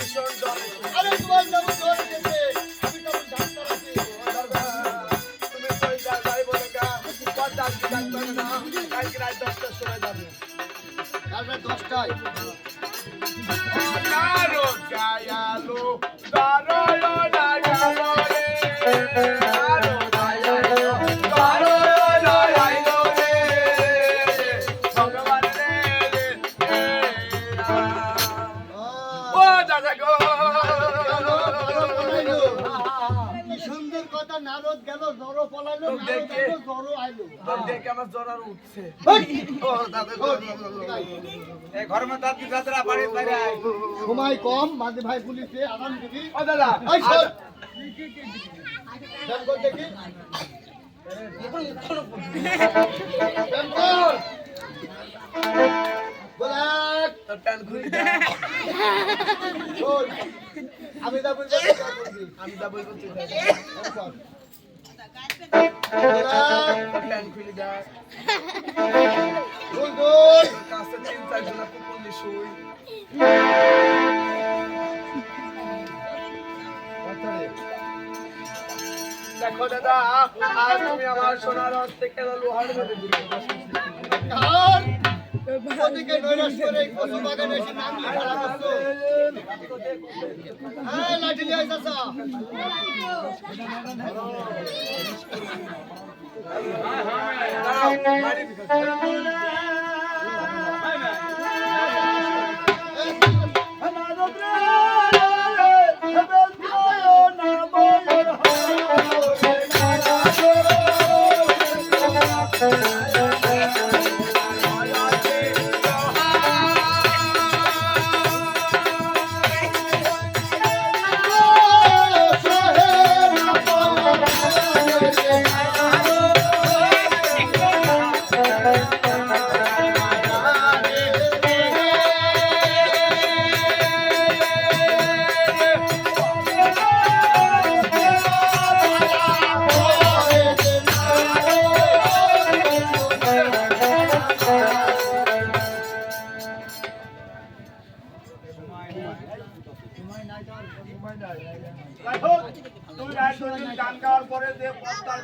ভীষণ জলে আরে তোমার যাব জলে গেছে আমি তখন ডাক্তার আছি দশটায়? পলাইলো তো আইলো, দেখে আমার জ্বর আর উঠছে। সময় কম মাঝে ভাই পুলিশে আরাম দিবি। ও দাদা। দেখি। আমি যা বলব। আমি যা বলব দেখো দাদা আজ তুমি আমার সোনার হস্তে কেন লোহার মধ্যে ওদিকে নৈরাশ করে কচু বাগানে এসে নাম লিখা করছ হ্যাঁ লাঠি নিয়ে আইতাছা দাঁড়াও, বাড়ি- তুই গান গাওয়ার পরে যে পদ্মার